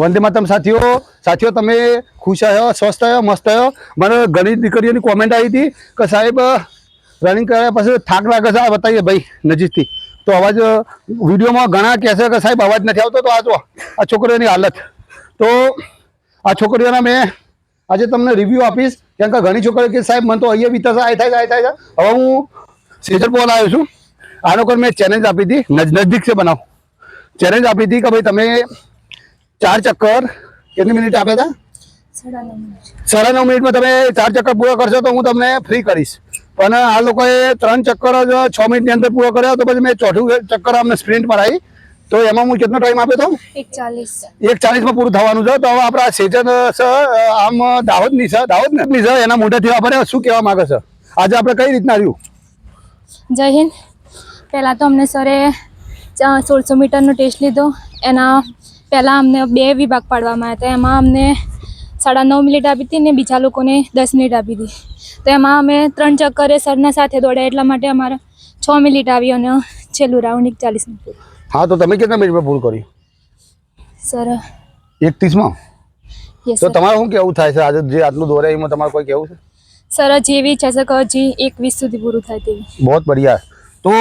વંદે માતમ સાથીઓ. સાથીઓ તમે ખુશ આવ્યો સ્વસ્થ આવ્યો મસ્ત આવ્યો મને ઘણી દીકરીઓની કોમેન્ટ આવી હતી કે સાહેબ રનિંગ કર્યા પછી થાક લાગે છે. આ બતાવીએ ભાઈ નજીકથી. તો અવાજ વિડીયોમાં ઘણા કહેશે કે સાહેબ અવાજ નથી આવતો. તો આ જો આ છોકરીઓની હાલત. તો આ છોકરીઓના મેં આજે તમને રિવ્યૂ આપીશ. કેમ કે ઘણી છોકરીઓ કે સાહેબ મને તો અહીંયા થશે આ થાય છે, આ થાય હવે હું સેજર બોલ આવ્યો છું. આનો કોઈ મેં ચેલેન્જ આપી હતી. નજ- નજદીક છે બનાવ. ચેલેન્જ આપી હતી કે ભાઈ તમે ચાર ચક્કર. કેટલી મિનિટ આપ્યા હતા સાડા નવ મિનિટમાં તમે ચાર ચક્કર પૂરા કરશો તો હું તમને ફ્રી કરીશ. પણ આ લોકોએ ત્રણ ચક્કર જ છ મિનિટની અંદર પૂરો કર્યો તો પછી મેં ચોથું ચક્કર અમને સ્પ્રિન્ટ મરાવી તો એમાં હું કેટલો ટાઈમ આપ્યો હતો એક ચાલીસ એક ચાલીસમાં પૂરું થવાનું છે. તો હવે આપણા સેજન સર આમ દાહોદની છે દાહોદની? છે એના મોઢેથી આપણે શું કહેવા માંગે છે? આજે આપણે કઈ રીતના રહ્યું? જય હિન્દ. પહેલાં તો અમને સરે સોળસો મીટરનો ટેસ્ટ લીધો. એના પહેલાં અમને બે વિભાગ પાડવામાં હતા. એમાં અમને સાડા નવ મિનિટ આપી હતી ને બીજા લોકોને દસ મિનિટ આપી હતી. તો એમાં અમે ત્રણ ચક્કરે સરના સાથે દોડ્યા એટલા માટે અમારે છ મિનિટ આવી અને છેલ્લું રાઉન્ડ ચાલીસ મિનિટ હા તો તમે કેટલા મિનિટમાં પૂરું કર્યું? સર એકત્રીસમાં? તો તમારે શું કેવું થાય છે? આજે જે આટલું દોડ્યા એમાં તમારે કોઈ કેવું છે? સર જેવી છે સર હજી એક વીસ સુધી પૂરું થાય તેવી. બહુ બઢિયા. તો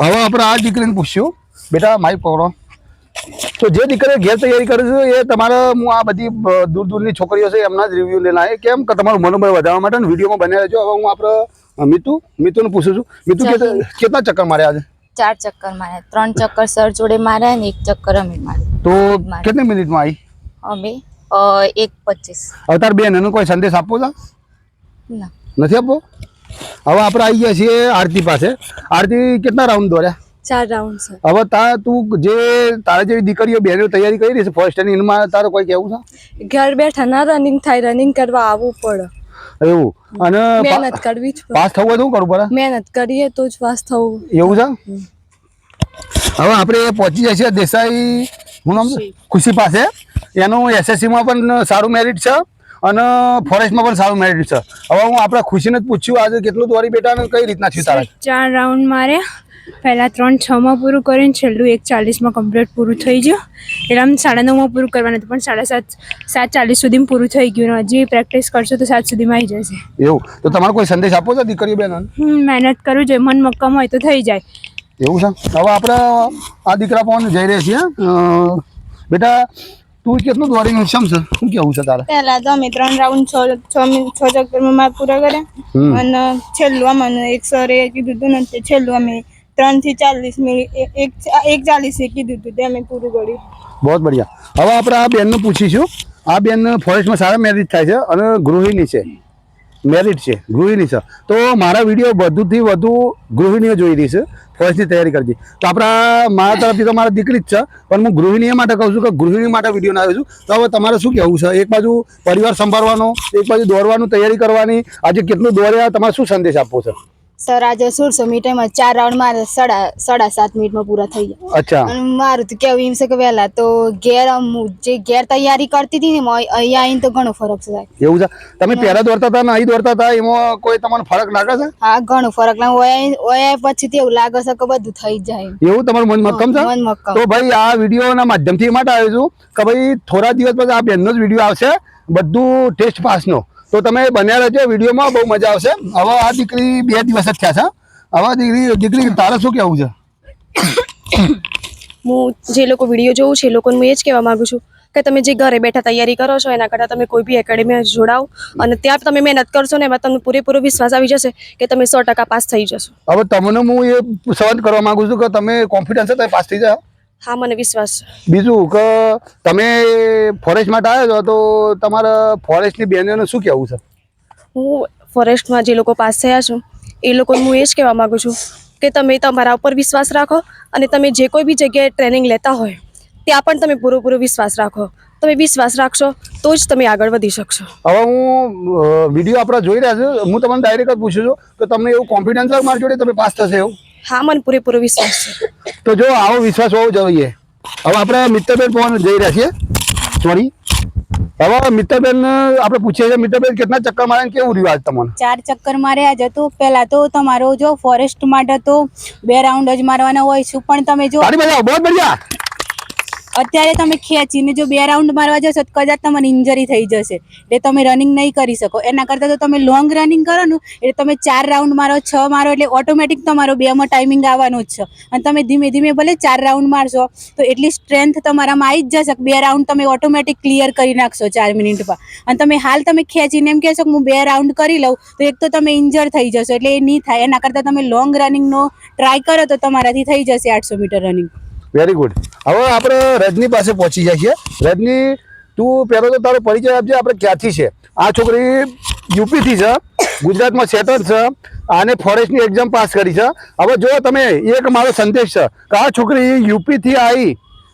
હવે આપણે આ દીકરીને પૂછ્યું બેટા માઇક પકડો તો જે દીકરે ઘેર તૈયારી કરે છે એ તમારે હું આ બધી દૂર દૂરની છોકરીઓ છે એમના જ રિવ્યૂ લેના એ કેમ? કે તમારું મનોબળ વધારવા માટે વિડીયોમાં બન્યા રહેજો હવે હું આપણે મિતુ મિતુને પૂછું છું. મિતુ કેટલા ચક્કર માર્યા આજે? ચાર ચક્કર માર્યા. ત્રણ ચક્કર સર જોડે માર્યા ને એક ચક્કર અમે માર્યા. તો કેટલી મિનિટમાં આવી અમે એક પચીસ. અવતાર બેન એનો કોઈ સંદેશ આપવો છે? નથી આપવો? હવે આપણે આવી ગયા છીએ આરતી પાસે. આરતી કેટલા રાઉન્ડ દોર્યા? ચાર રાઉન્ડ છે. હવે તા તું જે તારા જેવી દીકરીઓ બેનો તૈયારી કરી રહી છે ફર્સ્ટ એની એમાં તારે કોઈ કેવું છે? ઘર બેઠા ના રનિંગ થાય રનિંગ કરવા આવવું પડે. એવું? અને મહેનત કરવી જ પડે. પાસ થવું હોય તો કરવું પડે? મહેનત કરીએ તો જ પાસ થવું. એવું છે? હવે આપણે પહોંચી જઈએ છીએ દેસાઈ હું નામ ખુશી. પાસે. એનું એસએસસીમાં પણ સારું મેરિટ છે અને ફોરેસ્ટમાં પણ સારું મેરિટ છે. હવે હું આપણા ખુશીને જ પૂછ્યું આજે કેટલું દોરી બેટા અને કઈ રીતના થયું તારા? ચાર રાઉન્ડ માર્યા. પહેલાં ત્રણ છમાં પૂરું કરીને છેલ્લું એક ચાલીસમાં કમ્પ્લીટ પૂરું થઈ ગયું. એટલે આમ સાડા નવમાં પૂરું કરવાનું હતું પણ સાડા સાત સાત ચાલીસ સુધીમાં પૂરું થઈ ગયું હજી પ્રેક્ટિસ કરશો તો સાત સુધીમાં આવી જશે. એવું? તો તમારે કોઈ સંદેશ આપો છો દીકરી બેન મહેનત કરવી જોઈએ મન મક્કમ હોય તો થઈ જાય. એવું છે? હવે આપણે આ દીકરા પણ જઈ રહ્યા છીએ અ, બેટા તું કેટલું દોડીને ક્ષમ છે? શું કેવું છે તારે? પહેલા તો અમે ત્રણ રાઉન્ડ છ છ છ ચક્કરમાં માર પૂરા કર્યા. અને છેલ્લું અમને એક સરે કીધું હતું ને છેલ્લું અમે ત્રણથી ચાલીસ મિનિટ એક- એક ચાલીસે કીધું હતું તે અમે પૂરું કર્યું. બહુ બઢિયા. હવે આપણે આ બેનનું પૂછીશું. આ બેન ફોરેસ્ટમાં સારા મેરિટ થાય છે અને ગૃહિણી છે. મેરિટ છે, ગૃહિણી છે. તો મારા વીડિયો વધુથી વધુ ગૃહિણીઓ જોઈ રહી છે. ફોરેસ્ટની તૈયારી કરતી તો આપણા, મારા તરફથી તો મારા દીકરી જ છે, પણ હું ગૃહિણીઓ માટે કહું છું કે ગૃહિણી માટે વીડિયો ના છું તો હવે તમારે શું કહેવું છે? એક બાજુ પરિવાર સંભાળવાનો, એક બાજુ દોડવાનું, તૈયારી કરવાની. આજે કેટલું દોડ્યા, તમારે શું સંદેશ આપવો છે? સર આજે સોળસો મીટરમાં ચાર રાઉન્ડ મારે સાડા સાડા સાત મિનિટમાં પૂરા થઈ ગયા. અચ્છા. અને મારું તો કેવું એમ છે કે વહેલા તો ઘેર જે ઘેર તૈયારી કરતી હતી ને અહીંયા આવીને તો ઘણો ફરક છે સાહેબ. એવું છે? તમે પહેલા દોડતા હતા ને અહીં દોડતા હતા એમાં કોઈ તમને ફરક લાગે છે? હા ઘણો ફરક લાગે. ઓયા પછી એવું લાગે છે કે બધું થઈ જાય એવું? તમારું મન મક્કમ છે? મન મક્કમ. તો ભાઈ આ વિડીયોના માધ્યમથી માટે આવ્યો છું કે ભાઈ થોડા દિવસ પછી આ બેનનો જ વીડિયો આવશે બધું ટેસ્ટ પાસનો. તો તમે બન્યા રહેજો વિડીયોમાં બહુ મજા આવશે. હવે આ દીકરી બે દિવસ જ થયા છે હવે દીકરી દીકરી તારે શું કેવું છે? હું જે લોકો વીડિયો જોઉં છે એ લોકોને હું એ જ કહેવા માંગુ છું કે તમે જે ઘરે બેઠા તૈયારી કરો છો એના કરતાં તમે કોઈ બી એકેડેમીમાં જોડાઓ અને ત્યાં તમે મહેનત કરશો ને એમાં તમને પૂરેપૂરો વિશ્વાસ આવી જશે કે તમે સો ટકા પાસ થઈ જશો. હવે તમને હું એ સવાલ કરવા માંગુ છું કે તમે કોન્ફિડન્સ તમે પાસ થઈ જાઓ. હા મને વિશ્વાસ બીજું કે તમે ફોરેસ્ટ માટે આવ્યો છો તો તમારા ફોરેસ્ટની બહેનોને શું કહેવું છે? હું ફોરેસ્ટમાં જે લોકો પાસ થયા છું એ લોકોને હું એ જ કહેવા માંગુ છું કે તમે તમારા ઉપર વિશ્વાસ રાખો અને તમે જે કોઈ બી જગ્યાએ ટ્રેનિંગ લેતા હોય ત્યાં પણ તમે પૂરેપૂરો વિશ્વાસ રાખો. તમે વિશ્વાસ રાખશો તો જ તમે આગળ વધી શકશો. હવે હું વીડિયો આપણે જોઈ રહ્યા છું હું તમને ડાયરેક્ટ જ પૂછું છું કે તમને એવું કોન્ફિડન્સ મારી જોડે તમે પાસ થશે એવું? હા મને પૂરેપૂરો વિશ્વાસ છે. તો જો આવો વિશ્વાસ હોવો જોઈએ. હવે આપણે મિત્રબેન ફોન જઈ રહ્યા છીએ. સોરી હવે મિત્રબેન આપણે પૂછીએ છીએ મિત્રબેન કેટલા ચક્કર માર્યા ને કેવું રહ્યું આજ તમને? ચાર ચક્કર માર્યા જ હતું. પહેલા તો તમારો જો ફોરેસ્ટ માટે તો બે રાઉન્ડ જ મારવાના હોય છે પણ તમે જો બહુ બઢિયા. અત્યારે તમે ખેંચીને જો બે રાઉન્ડ મારવા જશો તો કદાચ તમને ઇન્જરી થઈ જશે. એટલે તમે રનિંગ નહીં કરી શકો. એના કરતાં તો તમે લોંગ રનિંગ કરો ને, એટલે તમે ચાર રાઉન્ડ મારો, છ મારો, એટલે ઓટોમેટિક તમારો બેમાં ટાઈમિંગ આવવાનું જ છે. અને તમે ધીમે ધીમે ભલે ચાર રાઉન્ડ મારશો, તો એટલી સ્ટ્રેન્થ તમારામાં આવી જ જશે બે રાઉન્ડ તમે ઓટોમેટિક ક્લિયર કરી નાખશો ચાર મિનિટમાં અને તમે હાલ તમે ખેંચીને એમ કહેશો કે હું બે રાઉન્ડ કરી લઉં, તો એક તો તમે ઇન્જર થઈ જશો, એટલે એ નહીં થાય. એના કરતાં તમે લોંગ રનિંગનો ટ્રાય કરો તો તમારાથી થઈ જશે આઠસો મીટર રનિંગ વેરી ગુડ હવે આપણે રજની પાસે પહોંચી જાય છીએ રજની, તું પહેલો તો તારો પરિચય આપજે, આપણે ક્યાંથી છે? આ છોકરી યુપીથી છે, ગુજરાતમાં સેટલ છે, આને ફોરેસ્ટની એક્ઝામ પાસ કરી છે. હવે જો તમે એક મારો સંદેશ છે કે આ છોકરી યુપીથી આવી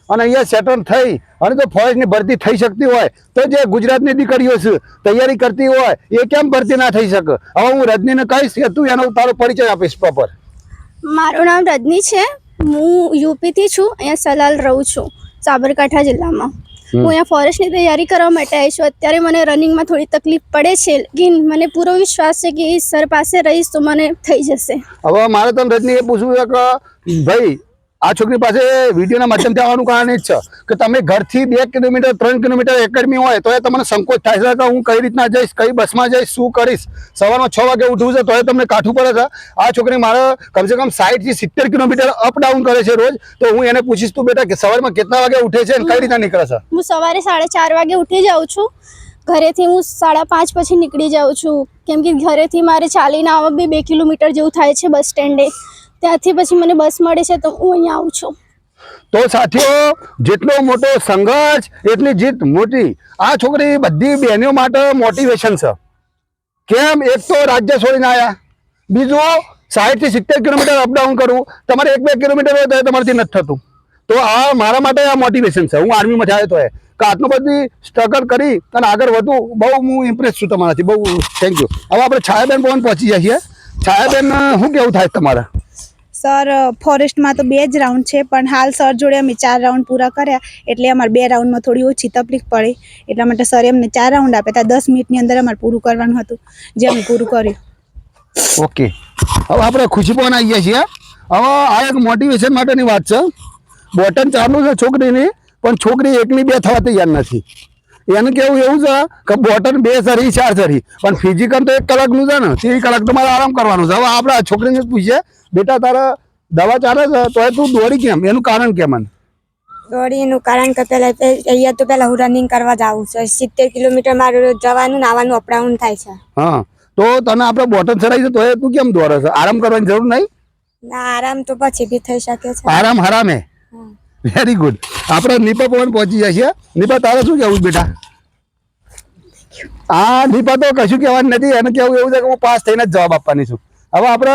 અને અહીંયા સેટલ થઈ અને જો ફોરેસ્ટની ભરતી થઈ શકતી હોય, તો જે ગુજરાતની દીકરીઓ છે, તૈયારી કરતી હોય, એ કેમ ભરતી ના થઈ શકે? હવે હું રજનીને કહીશ કે તું એનો તારો પરિચય આપીશ પ્રોપર મારું નામ રજની છે. હું યુપીથી છું અહીંયા સલાલ રહું છું સાબરકાંઠા જિલ્લામાં. હું અહીંયા ફોરેસ્ટની તૈયારી કરવા માટે આવી છું. અત્યારે મને રનિંગમાં થોડી તકલીફ પડે છે લેકિન મને પૂરો વિશ્વાસ છે કે સર પાસે રહીશ તો મને થઈ જશે. હવે મારે તમને રજની એ પૂછવું છે કે ભાઈ આ છોકરી પાસે વિડીયોના માધ્યમથી આવવાનું કારણ એ જ છે કે તમે ઘરથી બે કિલોમીટર, ત્રણ કિલોમીટર એકેડમી હોય, તો એ તમને સંકોચ થાય છે કે હું કઈ રીતના જઈશ, કઈ બસમાં જઈશ, શું કરીશ? સવારમાં છ વાગે ઉઠવું છે તો એ તમને કાઠું પડે છે. આ છોકરી મારે કમસે કમ સાઠથી સિત્તેર કિલોમીટર અપ ડાઉન કરે છે રોજ. તો હું એને પૂછીશ, તું બેટા, કે સવારમાં કેટલા વાગે ઉઠે છે? અને કઈ રીતના નીકળે છે? હું સવારે સાડા ચાર વાગે ઉઠી જાઉં છું. ઘરેથી હું સાડા પાંચ પછી નીકળી જાઉં છું. કેમ કે ઘરેથી મારે ચાલીને આવવા બી બે કિલોમીટર જેવું થાય છે બસ સ્ટેન્ડે. ત્યાંથી પછી મને બસ મળે છે તો હું અહીંયા આવું છું. તો સાથીઓ જેટલો મોટો સંઘર્ષ, એટલી જીત મોટી. આ છોકરી બધી બહેનો માટે મોટિવેશન છે. કેમ? એક તો રાજ્ય છોડીને આવ્યા બીજું સાઠથી સિત્તેર કિલોમીટર અપડાઉન કરવું તમારે એક બે કિલોમીટર તમારાથી નથી થતું. તો આ મારા માટે આ મોટિવેશન છે. હું આર્મીમાં જાય તો એ. કે આટલું બધી સ્ટ્રગલ કરી અને આગળ વધું, બહુ હું ઇમ્પ્રેસ છું તમારાથી. બહુ થેન્ક યુ હવે આપણે છાયાબેન પવન પહોંચી જઈએ છીએ. છાયાબેન શું કેવું થાય તમારે? સર ફોરેસ્ટમાં તો બે જ રાઉન્ડ છે, પણ હાલ સર જોડે અમે ચાર રાઉન્ડ પૂરા કર્યા, એટલે અમારે બે રાઉન્ડમાં થોડી ઓછી તકલીફ પડી. એટલા માટે સર એમને ચાર રાઉન્ડ આપ્યા હતા. દસ મિનિટની અંદર અમારે પૂરું કરવાનું હતું, જે અમે પૂરું કર્યું. ઓકે. હવે આપણે ખુશીપોન આવી ગયા છીએ હવે આ એક મોટિવેશન માટેની વાત છે. બોટન ચાલુ છે છોકરીની, પણ છોકરી એકની બે થવા તૈયાર નથી. એનું કેવું એવું છે કે બોટન બે સરી ચાર સરી પણ ફિઝિકલ તો એક કલાકનું છે ને ત્રીસ કલાક તો મારે આરામ કરવાનું છે. હવે આપણે છોકરીને પૂછીએ બેટા તારા દવા ચાલે છે? તો તું દોડી કેમ? એનું કારણ કેમ મને. દોડીનું કારણ કે પહેલાં અહીંયા તો પહેલાં હું રનિંગ કરવા જાઉં છું. સિત્તેર કિલોમીટર મારું જવાનું નાવાનું અપડાઉન થાય છે. હા. તો તને આપણે બોટન ચડાવી છે તો એ તું કેમ દોડે છે? આરામ કરવાની જરૂર નહીં? ના આરામ તો પછી બી થઈ શકે છે. આરામ હરામે. વેરી ગુડ આપણે નીપા પવન પહોંચી જશે નીપા તારે શું કહેવું બેટા? હા નીપા તો કશું કહેવાનું નથી. એને કેવું એવું છે કે હું પાસ થઈને જ જવાબ આપવાની છું. હવે આપણે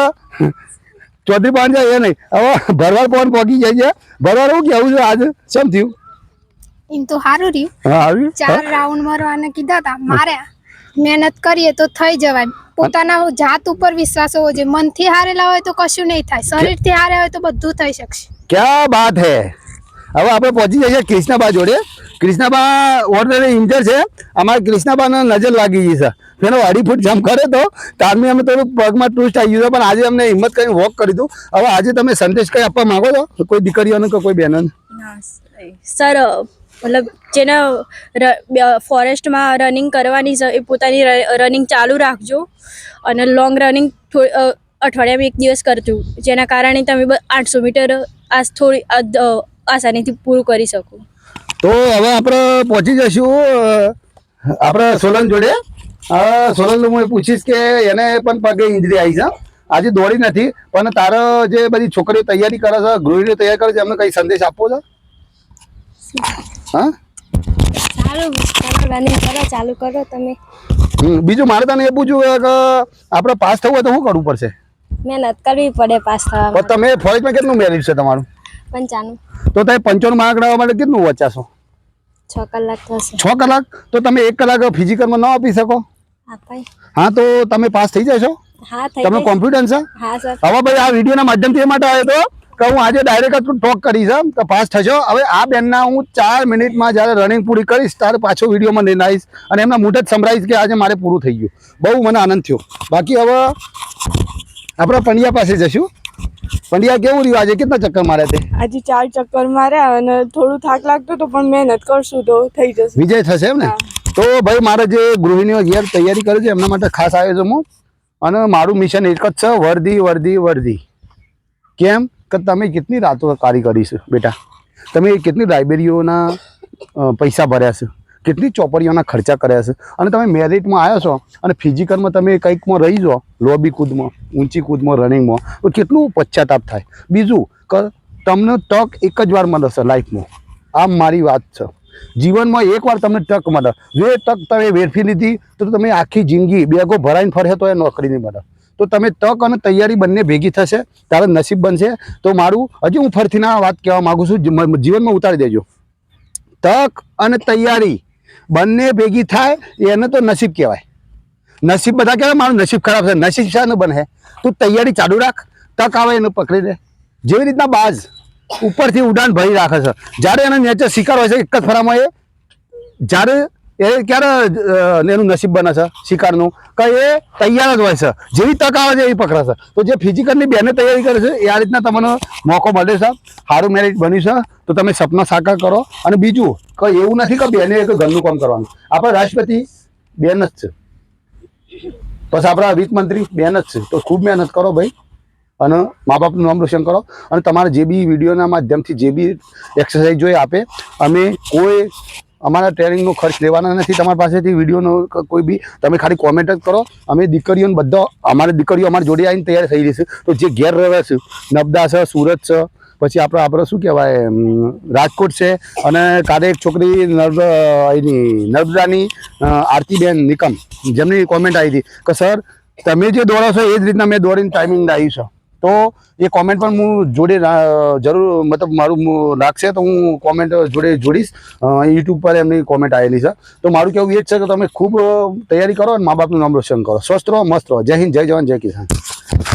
ચોથી પવન જાય એ નહીં. હવે ભરવાડ પવન પહોંચી જાય છે. ભરવાડ એવું કેવું છે આજે? શું થયું? એમ તો સારું રહ્યું. ચાર રાઉન્ડ મારવાને કીધા હતા. મારે મહેનત કરીએ તો થઈ જવાય. પોતાના જાત ઉપર વિશ્વાસ હોવો જોઈએ. મનથી હારેલા હોય તો કશું નહીં થાય. શરીરથી હારે હોય તો બધું થઈ શકશે. ક્યાં બાત હે? હવે આપણે પહોંચી જઈએ કૃષ્ણાબા જોડે. કૃષ્ણાબા ઓલરેડી ઇન્જર છે. અમારે કૃષ્ણાબાને નજર લાગી ગઈ છે. એનો અઢી ફૂટ જમ્પ કરે તો તારમી અમે થોડું પગમાં ટૂસ્ટ આવી ગયું પણ આજે અમને હિંમત કરીને વોક કરી દઉં. હવે આજે તમે સંદેશ કઈ આપવા માંગો છો? કોઈ દીકરીઓને કે કોઈ બહેનોને? સર. મતલબ જેને ફોરેસ્ટમાં રનિંગ કરવાની છે, એ પોતાની રનિંગ ચાલુ રાખજો. અને લોંગ રનિંગ અઠવાડિયામાં એક દિવસ કરજો. જેના કારણે તમે આઠસો મીટર આ થોડી આસાનીથી પૂરું કરી શકું. તો હવે આપણે પહોંચી જઈશું આપણે સોલન જોડે. હવે સોલન હું પૂછીશ કે એને પણ પગે ઇન્જરી આવી છે આજે દોડી નથી પણ તારો જે બધી છોકરીઓ તૈયારી કરે છે ગૃહિણીઓ તૈયાર કરે છે એમને કઈ સંદેશ આપવો છે? હા? ચાલો કરો તમે. બીજું મારે તને એ પૂછવું કે આપણે પાસ થવું હોય તો શું કરવું પડશે? મહેનત કરવી પડે પાસ થવા તમે ફોરેસ્ટમાં કેટલું મેરિટ છે તમારું? પંચાણું. તો તમે પંચાણું માર્ક લાવવા માટે કેટલું વચાશો છ કલાક થશે. છ કલાક? તો તમે એક કલાક ફિઝિકલમાં ન આપી શકો? હા તો તમે પાસ થઈ જશો? તમે. કોન્ફિડન્સ છે? હા હવે ભાઈ આ વિડીયોના માધ્યમથી એ માટે આવ્યો હતો કે હું આજે ડાયરેક્ટ જ ટોક કરીશ કે પાસ થશો. હવે આ બેનના હું ચાર મિનિટમાં જ્યારે રનિંગ પૂરી કરીશ ત્યારે પાછો વિડીયોમાં લઈને આવીશ અને એમના મોઢે જ સંભળાઈશ કે આજે મારે પૂરું થઈ ગયું. બહુ મને આનંદ થયો. બાકી હવે આપણે પંડ્યા પાસે જશું. પંડ્યા કેવું રહ્યું? આજે કેટલા ચક્કર માર્યા તે? આજે ચાર ચક્કર માર્યા અને થોડું થાક લાગતો તો પણ મહેનત કરશું તો થઈ જશે. વિજય થશે એમ ને? તો ભાઈ મારે જે ગૃહિણીઓ ઘેર તૈયારી કરે છે એમના માટે ખાસ આવ્યો છું હું અને મારું મિશન એક જ છે વર્ધી વર્ધી વર્ધી. કેમ? કે તમે કેટલી રાતો કાર્ય કરી છે બેટા? તમે કેટલી લાઇબ્રેરીઓના પૈસા ભર્યા છે? કેટલી ચોપડીઓના ખર્ચા કર્યા છે? અને તમે મેરિટમાં આવ્યા છો અને ફિઝિકલમાં તમે કંઈકમાં રહી જાઓ લોબી કૂદમાં, ઊંચી કૂદમાં, રનિંગમાં, તો કેટલું પશ્ચાતાપ થાય? બીજું, કે, તમને તક એક જ વાર મળે છે લાઈફમાં. આ મારી વાત છે. જીવનમાં એકવાર તમને તક મળે. જો એ તક તમે વેરફી લીધી, તો તમે આખી જિંદગી બેગો ભરાઈને ફરે તો એ નોકરી નહીં મળે. તો તમે તક અને તૈયારી બંને ભેગી થશે, તારે નસીબ બનશે. તો મારું, હજી હું ફરીથી ના વાત કહેવા માગું છું જીવનમાં ઉતારી દેજો. તક અને તૈયારી. બંને ભેગી થાય, એને તો નસીબ કહેવાય. નસીબ બધા કહેવાય, મારું નસીબ ખરાબ છે. નસીબ શાનું બને. તું તૈયારી ચાલુ રાખ, તક આવે એને પકડી દે જેવી રીતના બાજ ઉપરથી ઉડાન ભરી રાખે છે. જ્યારે એને નેચર શિકાર હોય છે, એક જ ફરામાં એ, જ્યારે એ ક્યારે એનું નસીબ બને છે શિકારનું? કે એ તૈયાર જ હોય છે. જેવી તક આવે છે એવી પકડાશે તો જે ફિઝિકલની બેને તૈયારી કરે છે, એ આ રીતના તમને મોકો મળે છે. સારું મેરેજ બન્યું છે. તો તમે સપના સાકાર કરો. અને બીજું કે એવું નથી કે બેને એક ઘરનું કામ કરવાનું. આપણે રાષ્ટ્રપતિ બેન જ છે. પછી આપણા વિત્ત મંત્રી બેન જ છે. તો ખૂબ મહેનત કરો ભાઈ. અને મા બાપનું નામ રોશન કરો. અને તમારે જે બી વિડીયોના માધ્યમથી જે બી એક્સરસાઇઝ જોઈએ આપે, અમે કોઈ અમારા ટ્રેનિંગનો ખર્ચ લેવાના નથી, તમારી પાસેથી વિડીયોનો કોઈ બી, તમે ખાલી કોમેન્ટ જ કરો. અમે દીકરીઓને બધા, અમારી દીકરીઓ અમારી જોડે આવીને તૈયાર થઈ છે તો જે ઘેર રહે છે નબદા છે, સુરત છે, પછી આપણે આપણે શું કહેવાય રાજકોટ છે, અને કાલે એક છોકરી નર્મ એની નર્મદાની આરતીબેન નિકમ, જેમની કોમેન્ટ આવી હતી કે સર તમે જે દોડો છો, એ જ રીતના મેં દોડીને ટાઈમિંગ આવી છે. તો એ કોમેન્ટ પણ હું જોડે જરૂર, મતલબ મારું લાગશે તો હું કોમેન્ટ જોડે જોડીશ. યુટ્યુબ પર એમની કોમેન્ટ આવેલી છે. તો મારું કેવું એ જ છે કે તમે ખૂબ તૈયારી કરો અને મા બાપનું નામ રોશન કરો. સ્વસ્થ રહો, મસ્ત રહો. જય હિન્દ, જય જવાન, જય કિસાન.